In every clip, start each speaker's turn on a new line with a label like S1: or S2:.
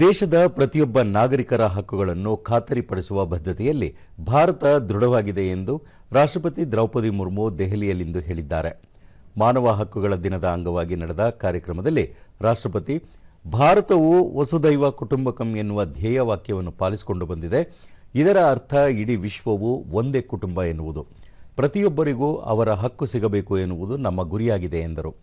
S1: ದೇಶದ ಪ್ರತಿಯೊಬ್ಬ ನಾಗರಿಕರ ಹಕ್ಕುಗಳನ್ನು ಖಾತರಿಪಡಿಸುವ ಬದ್ಧತೆಯಲ್ಲಿ ಭಾರತ ದೃಢವಾಗಿದೆ ಎಂದು ರಾಷ್ಟ್ರಪತಿ ದ್ರೌಪದಿ ಮುರ್ಮು ದೆಹಲಿಯಲ್ಲಿಂದು ಹೇಳಿದ್ದಾರೆ. ಮಾನವ ಹಕ್ಕುಗಳ ದಿನದ ಅಂಗವಾಗಿ ನಡೆದ ಕಾರ್ಯಕ್ರಮದಲ್ಲಿ ರಾಷ್ಟ್ರಪತಿ, ಭಾರತವು ವಸುದೈವ ಕುಟುಂಬಕಂ ಎನ್ನುವ ಧ್ಯೇಯವಾಕ್ಯವನ್ನು ಪಾಲಿಸಿಕೊಂಡು ಬಂದಿದೆ. ಇದರ ಅರ್ಥ ಇಡೀ ವಿಶ್ವವು ಒಂದೇ ಕುಟುಂಬ ಎನ್ನುವುದು. ಪ್ರತಿಯೊಬ್ಬರಿಗೂ ಅವರ ಹಕ್ಕು ಸಿಗಬೇಕು ಎನ್ನುವುದು ನಮ್ಮ ಗುರಿಯಾಗಿದೆ ಎಂದರು.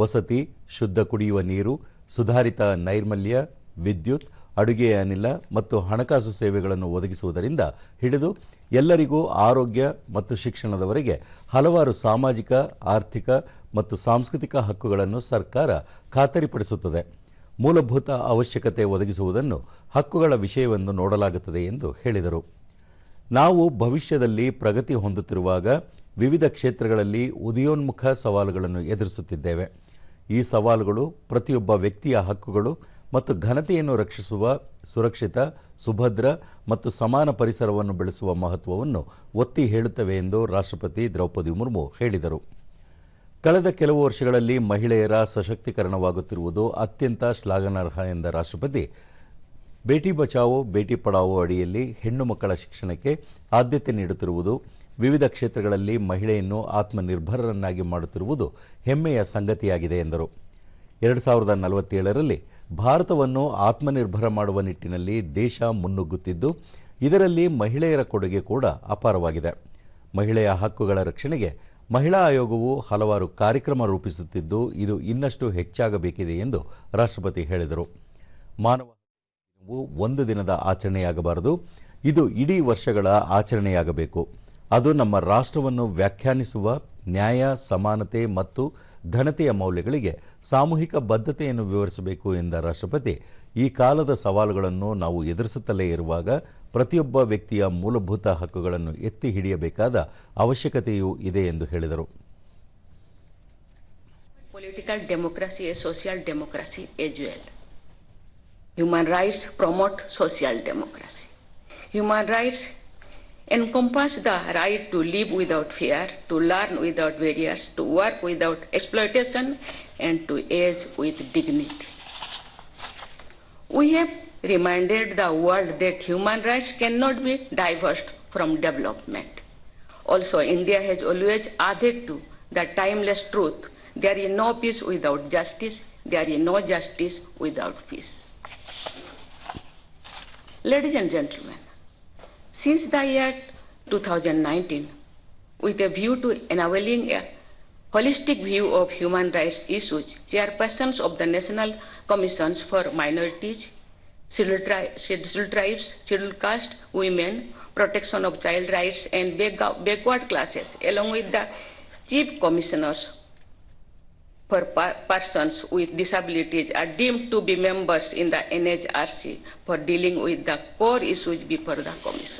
S1: ವಸತಿ, ಶುದ್ಧ ಕುಡಿಯುವ ನೀರು, ಸುಧಾರಿತ ನೈರ್ಮಲ್ಯ ವಿದ್ಯುತ್, ಅಡುಗೆ ಅನಿಲ ಮತ್ತು ಹಣಕಾಸು ಸೇವೆಗಳನ್ನು ಒದಗಿಸುವುದರಿಂದ ಹಿಡಿದು ಎಲ್ಲರಿಗೂ ಆರೋಗ್ಯ ಮತ್ತು ಶಿಕ್ಷಣದವರೆಗೆ ಹಲವಾರು ಸಾಮಾಜಿಕ, ಆರ್ಥಿಕ ಮತ್ತು ಸಾಂಸ್ಕೃತಿಕ ಹಕ್ಕುಗಳನ್ನು ಸರ್ಕಾರ ಖಾತರಿಪಡಿಸುತ್ತದೆ. ಮೂಲಭೂತ ಅವಶ್ಯಕತೆ ಒದಗಿಸುವುದನ್ನು ಹಕ್ಕುಗಳ ವಿಷಯವನ್ನು ನೋಡಲಾಗುತ್ತದೆ ಎಂದು ಹೇಳಿದರು. ನಾವು ಭವಿಷ್ಯದಲ್ಲಿ ಪ್ರಗತಿ ಹೊಂದುತ್ತಿರುವಾಗ ವಿವಿಧ ಕ್ಷೇತ್ರಗಳಲ್ಲಿ ಉದಯೋನ್ಮುಖ ಸವಾಲುಗಳನ್ನು ಎದುರಿಸುತ್ತಿದ್ದೇವೆ. ಈ ಸವಾಲುಗಳು ಪ್ರತಿಯೊಬ್ಬ ವ್ಯಕ್ತಿಯ ಹಕ್ಕುಗಳು ಮತ್ತು ಘನತೆಯನ್ನು ರಕ್ಷಿಸುವ, ಸುರಕ್ಷಿತ, ಸುಭದ್ರ ಮತ್ತು ಸಮಾನ ಪರಿಸರವನ್ನು ಬೆಳೆಸುವ ಮಹತ್ವವನ್ನು ಒತ್ತಿ ಹೇಳುತ್ತವೆ ಎಂದು ರಾಷ್ಟ್ರಪತಿ ದ್ರೌಪದಿ ಮುರ್ಮು ಹೇಳಿದರು. ಕಳೆದ ಕೆಲವು ವರ್ಷಗಳಲ್ಲಿ ಮಹಿಳೆಯರ ಸಶಕ್ತೀಕರಣವಾಗುತ್ತಿರುವುದು ಅತ್ಯಂತ ಶ್ಲಾಘನಾರ್ಹ ಎಂದ ರಾಷ್ಟ್ರಪತಿ, ಬೇಟಿ ಬಚಾವೋ, ಬೇಟಿ ಪಡಾವೋ ಅಡಿಯಲ್ಲಿ ಹೆಣ್ಣು ಮಕ್ಕಳ ಶಿಕ್ಷಣಕ್ಕೆ ಆದ್ಯತೆ ನೀಡುತ್ತಿರುವುದು, ವಿವಿಧ ಕ್ಷೇತ್ರಗಳಲ್ಲಿ ಮಹಿಳೆಯನ್ನು ಆತ್ಮನಿರ್ಭರರನ್ನಾಗಿ ಮಾಡುತ್ತಿರುವುದು ಹೆಮ್ಮೆಯ ಸಂಗತಿಯಾಗಿದೆ ಎಂದರು. ಎರಡು ಸಾವಿರದ ನಲವತ್ತೇಳರಲ್ಲಿ ಭಾರತವನ್ನು ಆತ್ಮನಿರ್ಭರ ಮಾಡುವ ನಿಟ್ಟಿನಲ್ಲಿ ದೇಶ ಮುನ್ನುಗ್ಗುತ್ತಿದ್ದು, ಇದರಲ್ಲಿ ಮಹಿಳೆಯರ ಕೊಡುಗೆ ಕೂಡ ಅಪಾರವಾಗಿದೆ. ಮಹಿಳೆಯ ಹಕ್ಕುಗಳ ರಕ್ಷಣೆಗೆ ಮಹಿಳಾ ಆಯೋಗವು ಹಲವಾರು ಕಾರ್ಯಕ್ರಮ ರೂಪಿಸುತ್ತಿದ್ದು, ಇದು ಇನ್ನಷ್ಟು ಹೆಚ್ಚಾಗಬೇಕಿದೆ ಎಂದು ರಾಷ್ಟ್ರಪತಿ ಹೇಳಿದರು. ಮಾನವ ಒಂದು ದಿನದ ಆಚರಣೆಯಾಗಬಾರದು. ಇದು ಇಡೀ ವರ್ಷಗಳ ಆಚರಣೆಯಾಗಬೇಕು. ಅದು ನಮ್ಮ ರಾಷ್ಟ್ರವನ್ನು ವ್ಯಾಖ್ಯಾನಿಸುವ ನ್ಯಾಯ, ಸಮಾನತೆ ಮತ್ತು ಘನತೆಯ ಮೌಲ್ಯಗಳಿಗೆ ಸಾಮೂಹಿಕ ಬದ್ಧತೆಯನ್ನು ವಿವರಿಸಬೇಕು ಎಂದ ರಾಷ್ಟ್ರಪತಿ, ಈ ಕಾಲದ ಸವಾಲುಗಳನ್ನು ನಾವು ಎದುರಿಸುತ್ತಲೇ ಇರುವಾಗ ಪ್ರತಿಯೊಬ್ಬ ವ್ಯಕ್ತಿಯ ಮೂಲಭೂತ ಹಕ್ಕುಗಳನ್ನು ಎತ್ತಿ ಹಿಡಿಯಬೇಕಾದ ಅವಶ್ಯಕತೆಯೂ ಇದೆ ಎಂದು ಹೇಳಿದರು
S2: Political democracy is social democracy as well. Human rights promote social democracy. Human rights encompass the right to live without fear, to learn without barriers, to work without exploitation, and to age with dignity. We have reminded the world that human rights cannot be divorced from development. Also, India has always added to the timeless truth there is no peace without justice, there is no justice without peace. Ladies and gentlemen, since the year 2019, with a view to enabling a holistic view of human rights issues, chairpersons of the National Commissions for Minorities, Scheduled, tribes, scheduled caste, women, protection of child rights and backward classes, along with the chief commissioners for persons with disabilities are deemed to be members in the NHRC for dealing with the core issues before the Commission.